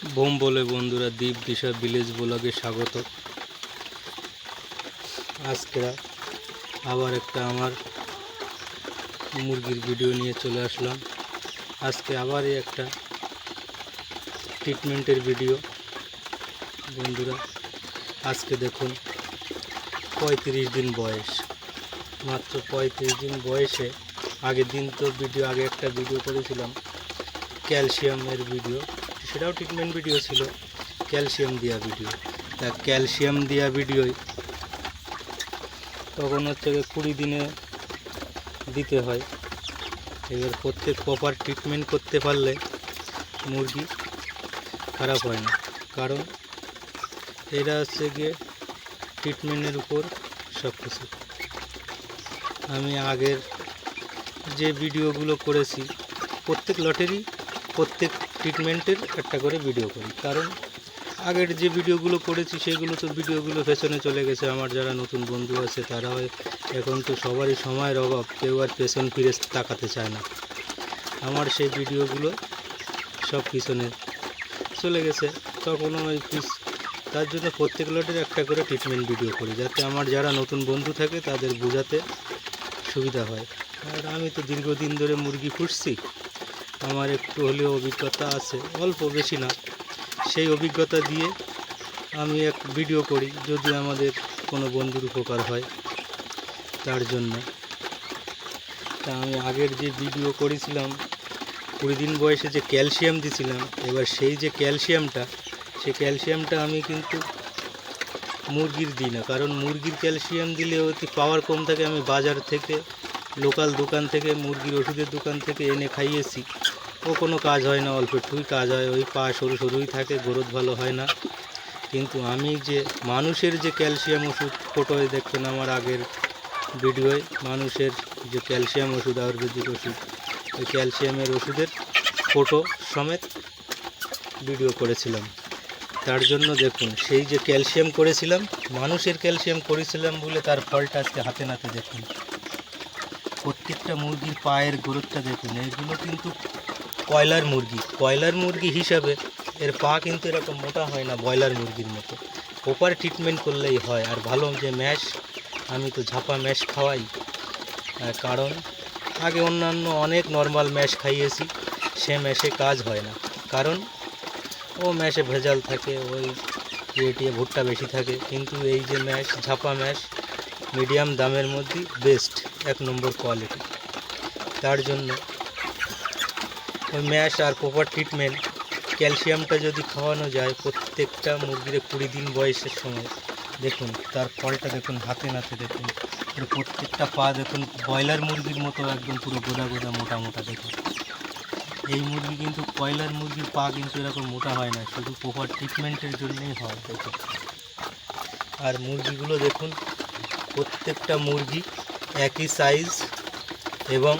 Bomb বলে বন্ধুরা দ্বীপ দিশা ভিলেজ ব্লগে স্বাগত। আজকে আবার একটা আমার মুরগির ভিডিও নিয়ে চলে আসলাম। আজকে আবারই একটা ট্রিটমেন্টের ভিডিও। বন্ধুরা, আজকে দেখুন, পঁয়ত্রিশ দিন বয়স। মাত্র পঁয়ত্রিশ দিন বয়সে আগের দিন তো ভিডিও, আগে একটা ভিডিও করেছিলাম, ক্যালসিয়ামের ভিডিও। সেটাও ট্রিটমেন্ট ভিডিও ছিল। ক্যালসিয়াম দেওয়া ভিডিও তা ক্যালসিয়াম দেওয়া ভিডিওই তখন হচ্ছে কুড়ি দিনে দিতে হয়। এবার প্রত্যেক প্রপার ট্রিটমেন্ট করতে পারলে মুরগি খারাপ হয় না। কারণ এরা হচ্ছে গিয়ে ট্রিটমেন্টের উপর সব কিছু আমি আগের যে ভিডিওগুলো করেছি, প্রত্যেক লটেরই প্রত্যেক ট্রিটমেন্টের একটা করে ভিডিও করি। কারণ আগের যে ভিডিওগুলো করেছি, সেগুলো তো ভিডিওগুলো পেছনে চলে গেছে। আমার যারা নতুন বন্ধু আছে তারাও এখন তো সবারই সময়ের অভাব। কেউ আর পেছন ফিরে তাকাতে চায় না। আমার সেই ভিডিওগুলো সব পিছনে চলে গেছে। তখন ওই তার জন্য প্রত্যেক লটের একটা করে ট্রিটমেন্ট ভিডিও করি, যাতে আমার যারা নতুন বন্ধু থাকে, তাদের বোঝাতে সুবিধা হয়। আর আমি তো দীর্ঘদিন ধরে মুরগি পুষছি আমার একটু হলেও অভিজ্ঞতা আছে, অল্প বেশি না। সেই অভিজ্ঞতা দিয়ে আমি এক ভিডিও করি, যদি আমাদের কোনো বন্ধুর উপকার হয় তার জন্য। তা আমি আগের যে ভিডিও করেছিলাম, কুড়ি দিন বয়সে যে ক্যালসিয়াম দিছিলাম, এবার সেই যে ক্যালসিয়ামটা সেই ক্যালসিয়ামটা আমি কিন্তু মুরগির দিই না। কারণ মুরগির ক্যালসিয়াম দিলে অতি পাওয়ার কম থাকে, আমি বাজার থেকে লোকাল দোকান থেকে মুরগির ওষুধের দোকান থেকে এনে খাইয়েছি। ও কোনো কাজ হয় না, অল্প একটুই কাজ হয়, ওই পা সরু সরুই থাকে, গ্রোথ ভালো হয় না। কিন্তু আমি যে মানুষের যে ক্যালসিয়াম ওষুধ ফটোয় দেখতেন আমার আগের ভিডিওয়, মানুষের যে ক্যালসিয়াম ওষুধ, আয়ুর্বেদিক ওষুধ, ওই ক্যালসিয়ামের ওষুধের ফটো সমেত ভিডিও করেছিলাম। তার জন্য দেখুন, সেই যে ক্যালসিয়াম করেছিলাম, মানুষের ক্যালসিয়াম করেছিলাম বলে তার ফলটা আজকে হাতে নাতে দেখুন। প্রত্যেকটা মুরগির পায়ের গ্রোথটা দেখুন এইগুলো কিন্তু কয়লার মুরগি। কয়লার মুরগি হিসাবে এর পা কিন্তু এরকম মোটা হয় না ব্রয়লার মুরগির মতো। প্রপার ট্রিটমেন্ট করলেই হয়। আর ভালো যে ম্যাশ আমি তো ঝাপা ম্যাশ খাওয়াই। কারণ আগে অন্যান্য অনেক নর্মাল ম্যাশ খাইয়েছি, সে ম্যাশে কাজ হয় না। কারণ ও ম্যাশে ভেজাল থাকে, ওই রেটিয়ে ভুট্টা বেশি থাকে। কিন্তু এই যে ম্যাশ ঝাপা ম্যাশ মিডিয়াম দামের মধ্যে বেস্ট এক নম্বর কোয়ালিটি তার জন্য ওই ম্যাশ আর প্রপার ট্রিটমেন্ট। ক্যালসিয়ামটা যদি খাওয়ানো যায় প্রত্যেকটা মুরগির কুড়ি দিন বয়সের সময়। দেখুন, তার ফলটা দেখুন, হাতে নাতে দেখুন প্রত্যেকটা পা দেখুন, ব্রয়লার মুরগির মতো একদম পুরো গোদা গোদা মোটা মোটা দেখুন। এই মুরগি কিন্তু, ব্রয়লার মুরগির পা কিন্তু এরকম মোটা হয় না, শুধু প্রপার ট্রিটমেন্টের জন্যই হয়, দেখুন। আর মুরগিগুলো দেখুন, প্রত্যেকটা মুরগি একই সাইজ এবং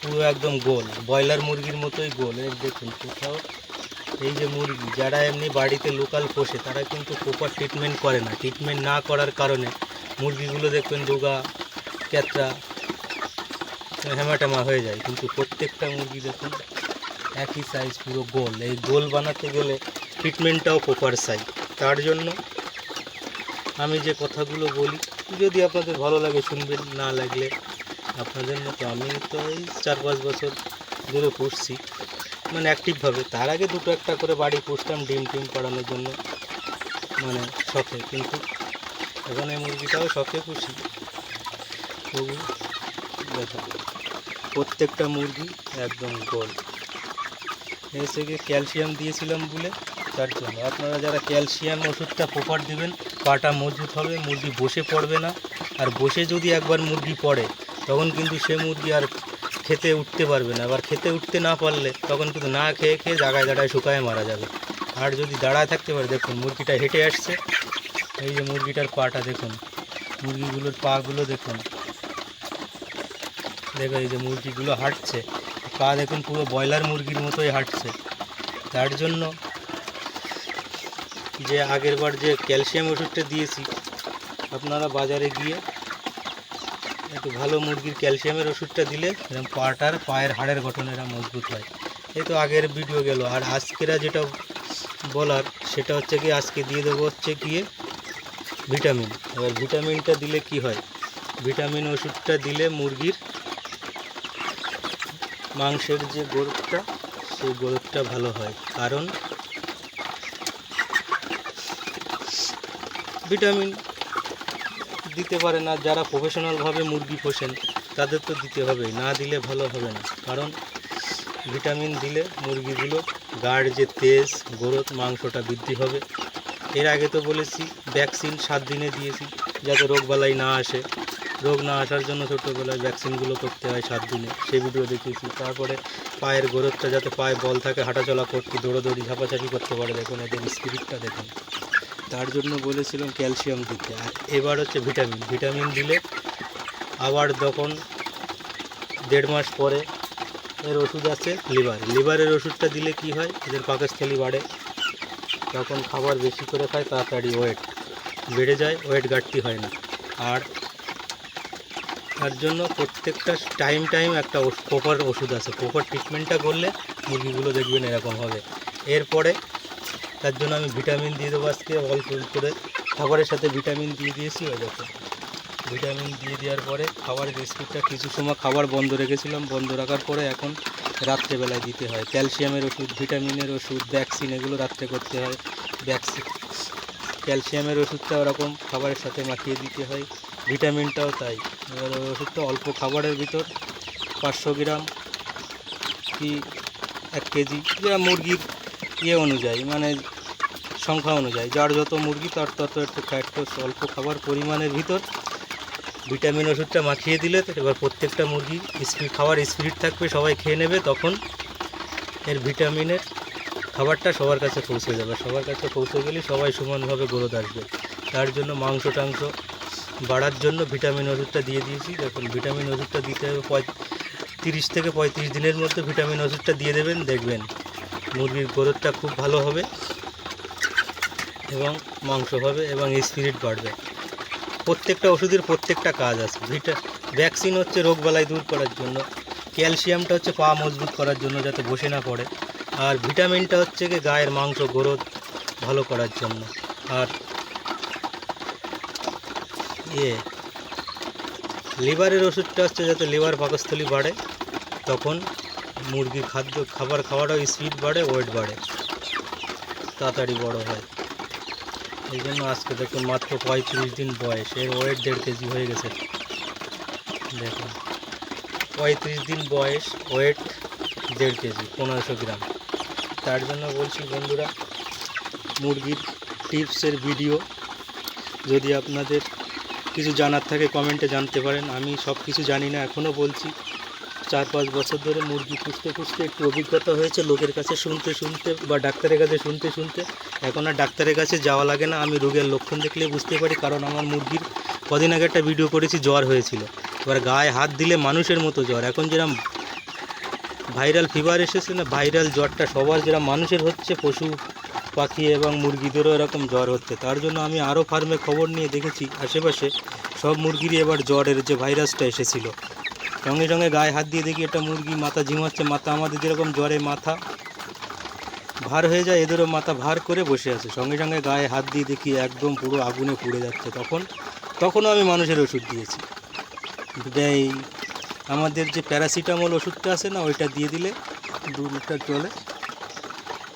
পুরো একদম গোল। ব্রয়লার মুরগির মতোই গোল। এর দেখুন কোথাও এই যে মুরগি, যারা এমনি বাড়িতে লোকাল পোষে, তারা কিন্তু প্রপার ট্রিটমেন্ট করে না। ট্রিটমেন্ট না করার কারণে মুরগিগুলো দেখবেন দুগা ক্যাতরা, হ্যামাটামা হয়ে যায়। কিন্তু প্রত্যেকটা মুরগি দেখুন একই সাইজ পুরো গোল। এই গোল বানাতে গেলে ট্রিটমেন্টটাও প্রপার সাইজ তার জন্য আমি যে কথাগুলো বলি, যদি আপনাদের ভালো লাগে, শুনবেন, না লাগলে আপনাদের মতো আমি তো এই চার পাঁচ বছর ধরে পুষছি। মানে অ্যাক্টিভভাবে তার আগে দুটো একটা করে বাড়ি পুষতাম, ডিম টিম পাড়ানোর জন্য। মানে শখে, কিন্তু এখন এই মুরগিটাও শখে পুষি। তবু দেখা, প্রত্যেকটা মুরগি একদম গোল এসে গিয়ে ক্যালসিয়াম দিয়েছিলাম বলে তার জন্য। আপনারা যারা ক্যালসিয়াম ওষুধটা প্রপার দেবেন, পাটা মজবুত হবে, মুরগি বসে পড়বে না। আর বসে যদি একবার মুরগি পড়ে তখন কিন্তু সে মুরগি আর খেতে উঠতে পারবে না। আবার খেতে উঠতে না পারলে তখন কিন্তু না খেয়ে খেয়ে জায়গায় দাঁড়ায় শুকায় মারা যাবে। আর যদি দাঁড়ায় থাকতে পারে, দেখুন মুরগিটা হেঁটে আসছে। এই যে মুরগিটার পাটা দেখুন, মুরগিগুলোর পাগুলো দেখুন। দেখো এই যে মুরগিগুলো হাঁটছে। পা দেখুন পুরো ব্রয়লার মুরগির মতোই হাঁটছে। তার জন্য যে আগের বার যে ক্যালসিয়াম ওষুধটা দিয়েছি, আপনারা বাজারে গিয়ে একটু ভালো মুরগির ক্যালসিয়ামের ওষুধটা দিলে এরকম পাটার, পায়ের হাড়ের গঠন এরা মজবুত হয়। এই তো আগের ভিডিও গেল। আর আজকেরা যেটা বলার, সেটা হচ্ছে কি, আজকে দিয়ে দেবো হচ্ছে গিয়ে ভিটামিন। এবার ভিটামিনটা দিলে কি হয়? ভিটামিন ওষুধটা দিলে মুরগির মাংসের যে গ্রোথটা, সেই গ্রোথটা ভালো হয়। কারণ ভিটামিন দিতে পারে না, যারা প্রফেশনালভাবে মুরগি পোষেন, তাদের তো দিতে হবেই, না দিলে ভালো হবে না। কারণ ভিটামিন দিলে মুরগিগুলো গাঢ় যে তেজ, গ্রোথ, মাংসটা বৃদ্ধি হবে। এর আগে তো বলেছি ভ্যাকসিন সাত দিনে দিয়েছি, যাতে রোগবালাই না আসে। রোগ না আসার জন্য ছোটোবেলায় ভ্যাকসিনগুলো করতে হয় সাত দিনে সেই ভিডিও দেখিয়েছি। তারপরে পায়ের গ্রোথটা যাতে পায়ে বল থাকে, হাঁটাচলা করতে, দৌড়োদৌড়ি, ঝাপাঝাপি করতে পারে, দেখুন এদের স্পিরিটটা দেখুন। তার জন্য বলেছিলাম ক্যালসিয়াম দিতে। আর এবার হচ্ছে ভিটামিন। ভিটামিন দিলে আবার যখন দেড় মাস পরে এর ওষুধ আছে, লিভার। লিভারের ওষুধটা দিলে কি হয়? এদের পাকস্থলী বাড়ে। তখন খাবার বেশি করে খায়, তাড়াতাড়ি ওয়েট বেড়ে যায়, ওয়েট ঘাটতি হয় না। আর তার জন্য প্রত্যেকটা টাইম টাইম একটা প্রপার ওষুধ আছে। প্রপার ট্রিটমেন্টটা করলে মুরগিগুলো দেখবেন এরকম হবে। এরপরে তার জন্য আমি ভিটামিন দিয়ে দেবো আজকে অল্প করে। খাবারের সাথে ভিটামিন দিয়ে দিয়েছি ওই দেখো ভিটামিন দিয়ে দেওয়ার পরে খাবারের স্পিডটা কিছু সময় খাবার বন্ধ রেখেছিলাম। বন্ধ রাখার পরে এখন রাত্রেবেলায় দিতে হয়। ক্যালসিয়ামের ওষুধ, ভিটামিনের ওষুধ, ভ্যাকসিন, এগুলো রাত্রে করতে হয়। ভ্যাকসিন ক্যালসিয়ামের ওষুধটা ওরকম খাবারের সাথে মাখিয়ে দিতে হয়। ভিটামিনটাও তাই। এবার ওই ওষুধটা অল্প খাবারের ভিতর, পাঁচশো গ্রাম কি এক কেজি যা মুরগির ইয়ে অনুযায়ী মানে সংখ্যা অনুযায়ী, যার যত মুরগি তার তত একটু ফ্যাট অল্প খাবার পরিমাণের ভিতর। ভিটামিন ওষুধটা মাখিয়ে দিলে এবার প্রত্যেকটা মুরগি স্পিড খাওয়ার স্পিড থাকবে, সবাই খেয়ে নেবে, তখন এর ভিটামিনের খাবারটা সবার কাছে পৌঁছে যাবে। সবার কাছে পৌঁছে গেলে সবাই সমানভাবে গ্রোথ আসবে। তার জন্য মাংস টাংস বাড়ার জন্য ভিটামিন ওষুধটা দিয়ে দিয়েছি। দেখুন ভিটামিন ওষুধটা দিতে হবে তিরিশ থেকে পঁয়ত্রিশ দিনের মধ্যে ভিটামিন ওষুধটা দিয়ে দেবেন, দেখবেন মুরগির গ্রোথটা খুব ভালো হবে এবং মাংস হবে এবং স্পিরিট বাড়বে। প্রত্যেকটা ওষুধের প্রত্যেকটা কাজ আছে। ভিটা ভ্যাকসিন হচ্ছে রোগবালাই দূর করার জন্য। ক্যালসিয়ামটা হচ্ছে পা মজবুত করার জন্য যাতে বসে না পড়ে। আর ভিটামিনটা হচ্ছে কি গায়ের মাংস গ্রোথ ভালো করার জন্য। আর ইয়ে লিভারের ওষুধটা হচ্ছে যাতে লিভার পাকস্থলী বাড়ে, তখন মুরগির খাদ্য, খাবার খাওয়াটাও স্পিড বাড়ে ওয়েট বাড়ে। তাড়াতাড়ি বড় হয়। এই জন্য আজকে দেখুন মাত্র পঁয়ত্রিশ দিন বয়স। এর ওয়েট দেড় কেজি হয়ে গেছে। দেখুন পঁয়ত্রিশ দিন বয়স ওয়েট দেড় কেজি, পনেরোশো গ্রাম। তার জন্য বলছি বন্ধুরা, মুরগির টিপসের ভিডিও যদি আপনাদের কিছু জানার থাকে কমেন্টে জানতে পারেন। আমি সব কিছু জানি না এখনও বলছি। চার পাঁচ বছর ধরে মুরগি খুঁজতে খুঁজতে একটু অভিজ্ঞতা হয়েছে, লোকের কাছে শুনতে শুনতে বা ডাক্তারের কাছে শুনতে শুনতে। এখন আর ডাক্তারের কাছে যাওয়া লাগে না, আমি রোগের লক্ষণ দেখলে বুঝতে পারি, কারণ আমার মুরগির কদিন আগে একটা ভিডিও করেছি, জ্বর হয়েছিল। এবার গায়ে হাত দিলে মানুষের মতো জ্বর। এখন যেরকম ভাইরাল ফিভার এসেছে না ভাইরাল জ্বরটা সবার যেরকম মানুষের হচ্ছে, পশু, পাখি এবং মুরগিদেরও এরকম জ্বর হচ্ছে। তার জন্য আমি আরও ফার্মে খবর নিয়ে দেখেছি, আশেপাশে সব মুরগিরই এবার জ্বরের যে ভাইরাসটা এসেছিল। সঙ্গে সঙ্গে গায়ে হাত দিয়ে দেখি একটা মুরগি, মাথা ঝিমাচ্ছে, মাথা আমাদের যেরকম জ্বরে মাথা। ভার হয়ে যায়, এদেরও মাথা ভার করে বসে আছে। সঙ্গে সঙ্গে গায়ে হাত দিয়ে দেখি একদম পুরো আগুনে পুড়ে যাচ্ছে। তখন, তখনও আমি মানুষের ওষুধ দিয়েছি। এই আমাদের যে প্যারাসিটামল ওষুধটা আছে না, ওইটা দিয়ে দিলে দু লিটার জলে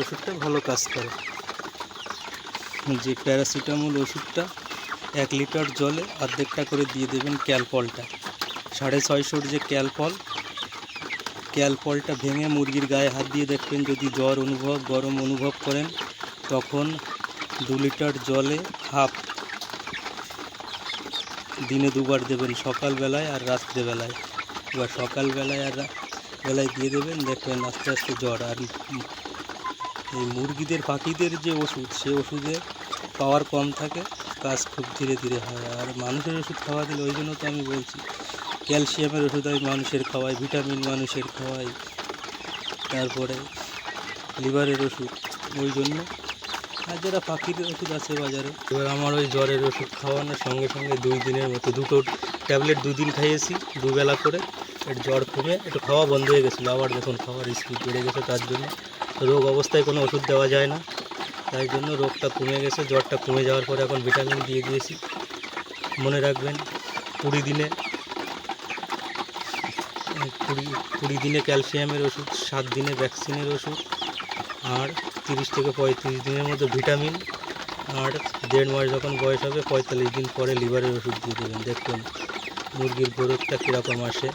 ওষুধটা ভালো কাজ করে। যে প্যারাসিটামল ওষুধটা এক লিটার জলে অর্ধেকটা করে দিয়ে দেবেন ক্যালপলটা। সাড়ে ছয়শোর যে ক্যালপল ক্যালপলটা ভেঙে মুরগির গায়ে হাত দিয়ে দেখবেন যদি জ্বর অনুভব, গরম অনুভব করেন, তখন দু লিটার জলে হাফ দিনে দুবার দেবেন সকালবেলায় আর রাত্রেবেলায়। এবার সকালবেলায় আর বেলায় দিয়ে দেবেন, দেখবেন আস্তে আস্তে জ্বর। আর এই মুরগিদের, পাখিদের যে ওষুধ, সে ওষুধে পাওয়ার কম থাকে, কাজ খুব ধীরে ধীরে হয়। আর মানুষের ওষুধ খাওয়া দিলে, ওই জন্য তো আমি বলছি ক্যালসিয়ামের ওষুধ আমি মানুষের খাওয়াই, ভিটামিন মানুষের খাওয়াই, তারপরে লিভারের ওষুধ, ওই জন্য। আর যারা পাখির ওষুধ আছে বাজারে, এবার আমার ওই জ্বরের ওষুধ খাওয়ানোর সঙ্গে সঙ্গে দুই দিনের মতো দুটো ট্যাবলেট দুদিন খাইয়েছি, দুবেলা করে। এর জ্বর কমে, একটু খাওয়া বন্ধ হয়ে গেছিল, আবার দেখুন খাওয়ার স্পিড বেড়ে গেছে, তার জন্য রোগ অবস্থায় কোনো ওষুধ দেওয়া যায় না। তাই জন্য রোগটা কমে গেছে, জ্বরটা কমে যাওয়ার পরে এখন ভিটামিন দিয়ে দিয়েছি। মনে রাখবেন, কুড়ি দিনে কুড়ি কুড়ি দিনে ক্যালসিয়ামের ওষুধ, সাত দিনে ভ্যাকসিনের ওষুধ, আর তিরিশ থেকে পঁয়ত্রিশ দিনের মধ্যে ভিটামিন, আর দেড় মাস যখন বয়স হবে পঁয়তাল্লিশ দিন পরে লিভারের ওষুধ দিয়ে দেবেন। দেখুন মুরগির গ্রোথটা কীরকম আসে।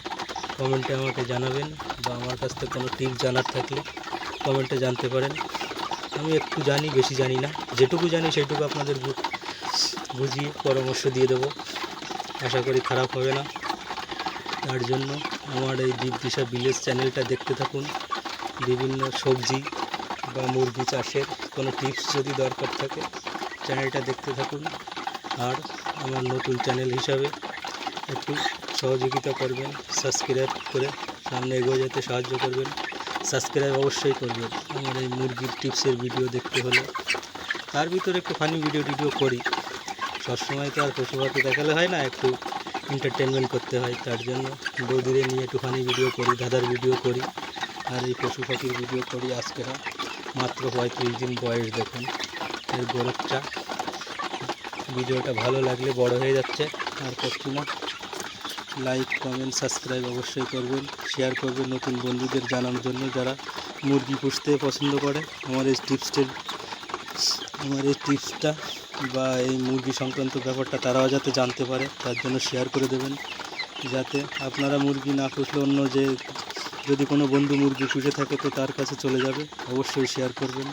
কমেন্টে আমাকে জানাবেন বা আমার কাছ থেকে কোনো টিপস জানার থাকলে কমেন্টে জানতে পারেন। আমি একটু জানি, বেশি জানি না। যেটুকু জানি সেটুকু আপনাদের বুঝিয়ে পরামর্শ দিয়ে দেবো। আশা করি খারাপ হবে না। তার জন্য আমার এই দীপ দিশা ভিলেজ চ্যানেলটা দেখতে থাকুন। বিভিন্ন সবজি বা মুরগি চাষের কোনো টিপস যদি দরকার থাকে চ্যানেলটা দেখতে থাকুন। আর আমার নতুন চ্যানেল হিসাবে একটু সহযোগিতা করবেন সাবস্ক্রাইব করে সামনে এগিয়ে যেতে সাহায্য করবেন। সাবস্ক্রাইব অবশ্যই করবেন। আমার এই মুরগির টিপসের ভিডিও দেখতে হলে। তার ভিতরে একটু ফানি ভিডিও টিডিও করি। সবসময় তো আর পশু পাখি দেখালে হয় না, একটু এন্টারটেনমেন্ট করতে হয়, তার জন্য বৌদিরে নিয়ে একটুখানি ভিডিও করি, দাদার ভিডিও করি, আর এই পশু পাখির ভিডিও করি আজকে মাত্র পঁয়ত্রিশ দিন বয়স দেখুন, এর গরবটা ভিডিওটা ভালো লাগলে বড় হয়ে যাচ্ছে, আর না লাইক কমেন্ট সাবস্ক্রাইব অবশ্যই করবেন শেয়ার করবেন নতুন বন্ধুদের জানার জন্য যারা মুরগি পুষতে পছন্দ করে। আমার এই টিপসটির আমার এই টিপসটা বা এই মুরগি সংক্রান্ত ব্যাপারটা তারাও যাতে জানতে পারে, তার জন্য শেয়ার করে দেবেন, যাতে আপনারা মুরগি না পুষলে অন্য যে, যদি কোনো বন্ধু মুরগি পুষে থাকে তো তার কাছে চলে যাবে, অবশ্যই শেয়ার করবেন।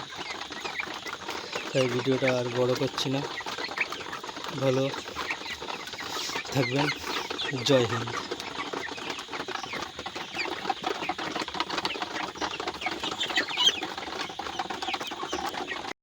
তাই ভিডিওটা আর বড় করছি না। ভালো থাকবেন। জয় হিন্দ।